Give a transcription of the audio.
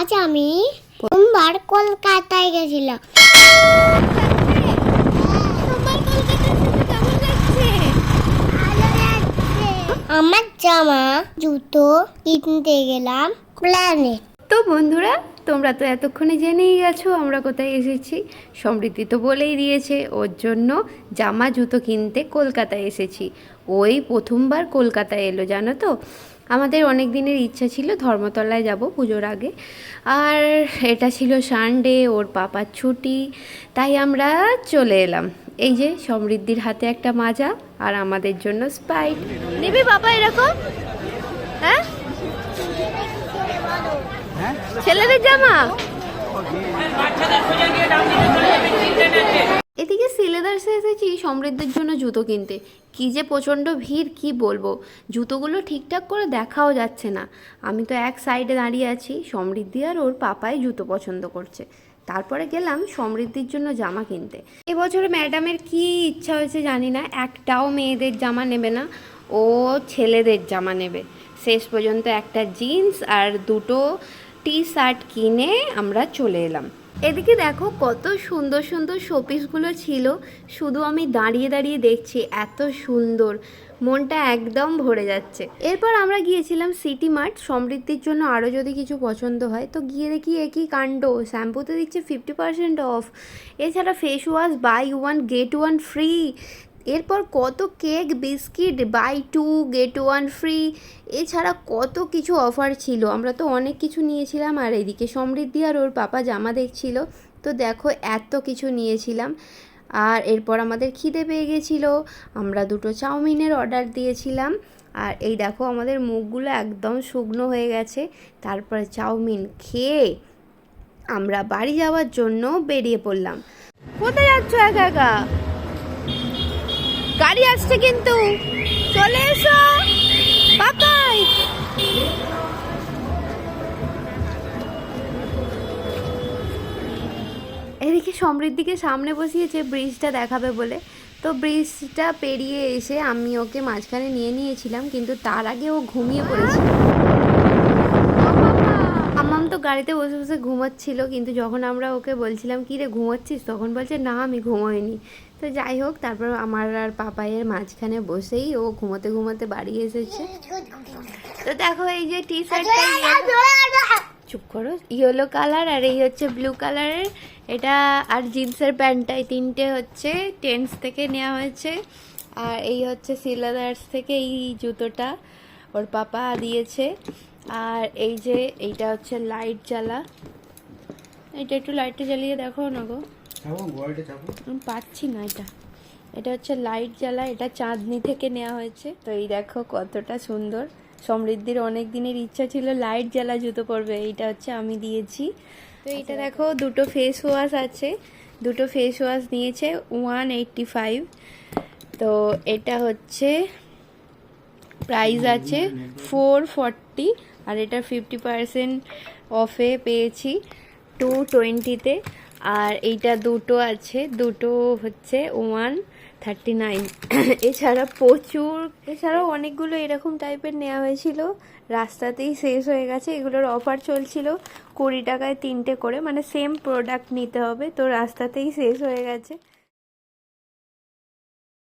আজ আমি প্রথমবার কলকাতায় গেছিলাম। আমার জামা জুতো কিনতে গেলাম প্ল্যানেট তো বন্ধুরা তোমরা তো এতক্ষণে জেনেই গেছো আমরা কোথায় এসেছি। সমৃদ্ধি তো বলেই দিয়েছে ওর জন্য জামা জুতো কিনতে কলকাতায় এসেছি। ওই প্রথমবার কলকাতায় এলো জানো তো? আমাদের অনেক দিনের ইচ্ছা ছিল ধর্মতলায় যাব পুজোর আগে। আর এটা ছিল সানডে ওর পাপার ছুটি তাই আমরা চলে এলাম। এই যে সমৃদ্ধির হাতে একটা মাজা আর আমাদের জন্য স্পাইট নিবি বাবা এরকম? হ্যাঁ? ছেলেদের জামা? সিলেদার্সে এসেছি সমৃদ্ধির জন্য জুতো কিনতে, কি যে প্রচণ্ড ভিড়, কি বলব? জুতোগুলো ঠিকঠাক করে দেখাও যাচ্ছে না। আমি তো এক সাইডে দাঁড়িয়ে আছি, সমৃদ্ধি আর ওর পাপাই জুতো পছন্দ করছে। তারপরে গেলাম সমৃদ্ধির জন্য জামা কিনতে। এবছরে ম্যাডামের কি ইচ্ছা হয়েছে জানি না, একটাও মেয়েদের জামা নেবে না, ও ছেলেদের জামা নেবে। শেষ পর্যন্ত একটা জিন্স আর দুটো টি শার্ট কিনে আমরা চলে এলাম। এদিকে দেখো কত সুন্দর সুন্দর শোপিসগুলো ছিল। শুধু আমি দাঁড়িয়ে দাঁড়িয়ে দেখছি, এত সুন্দর। মনটা একদম ভরে যাচ্ছে। এরপর আমরা গিয়েছিলাম সিটি মার্ট। সমৃদ্ধির জন্য আরও যদি কিছু পছন্দ হয়, তো গিয়ে দেখি একই কাণ্ড। শ্যাম্পুতে দিচ্ছে ফিফটি পার্সেন্ট অফ এছাড়া face wash buy one get one free এরপর কত cake, biscuit buy two get one free এছাড়া কত কিছু অফার ছিল। আমরা তো অনেক কিছু নিয়েছিলাম আর এদিকে সমৃদ্ধি আর ওর পাপা জামা দেখছিল। তো দেখো এত কিছু নিয়েছিলাম। আর এরপর আমাদের খিদে পেয়ে গেছিল। আমরা দুটো চাউমিনের অর্ডার দিয়েছিলাম। আর এই দেখো আমাদের মুখগুলো একদম শুকনো হয়ে গেছে। তারপরে চাউমিন খেয়ে আমরা বাড়ি যাওয়ার জন্য বেরিয়ে পড়লাম। কোথায় যাচ্ছ একা একা? গাড়ি আসছে কিন্তু। চলে এসো। পাকাই এদিকে সমৃদ্ধিকে সামনে বসিয়েছে ব্রিজটা দেখাবে বলে, তো ব্রিজটা পেরিয়ে এসে আমি ওকে মাঝখানে নিয়ে নিয়েছিলাম, কিন্তু তার আগে ও ঘুমিয়ে পড়েছিল। আম্মাম তো গাড়িতে বসে বসে ঘুমাচ্ছিল, কিন্তু যখন আমরা ওকে বলছিলাম, কি রে, ঘুমাচ্ছিস? তখন বলছে, না, আমি ঘুমোইনি। তো যাই হোক, তারপর আমার আর পাপাইয়ের মাঝখানে বসেই ও ঘুমোতে ঘুমোতে বাড়ি এসেছে। তো দেখো, এই যে টি শার্টটা চুপ করো, ইয়েলো কালার আর এই হচ্ছে ব্লু কালারের। এটা আর জিন্সের প্যান্টটা, এই তিনটে হচ্ছে টেন্স থেকে নেওয়া হয়েছে। আর এই হচ্ছে সিলাদার্স থেকে এই জুতোটা ওর পাপা দিয়েছে। আর এই যে এইটা হচ্ছে লাইট জ্বালা। এটা একটু লাইটটা জ্বালিয়ে দেখো না গো। আমি পাচ্ছি না এটা। এটা হচ্ছে লাইট জ্বালা এটা চাঁদনি থেকে নেওয়া হয়েছে। তো এই দেখো কতটা সুন্দর। সমৃদ্ধির অনেক দিনের ইচ্ছা ছিল লাইট জ্বালা জুতো পরবে এইটা হচ্ছে আমি দিয়েছি। তো এইটা দেখো দুটো ফেস ওয়াশ আছে। দুটো ফেস ওয়াশ নিয়েছে ওয়ান এইটটি ফাইভ তো এটা হচ্ছে প্রাইস আছে ফোর ফর্টি আর এটা ফিফটি পার্সেন্ট অফে পেয়েছি টু টোয়েন্টিতে আর এইটা দুটো আছে, দুটো হচ্ছে ওয়ান থার্টি নাইন এছাড়া প্রচুর, এছাড়াও অনেকগুলো এরকম টাইপের নেওয়া হয়েছিল। রাস্তাতেই শেষ হয়ে গেছে, এগুলোর অফার চলছিল কুড়ি টাকায় তিনটে করে। মানে সেম প্রোডাক্ট নিতে হবে, তো রাস্তাতেই শেষ হয়ে গেছে।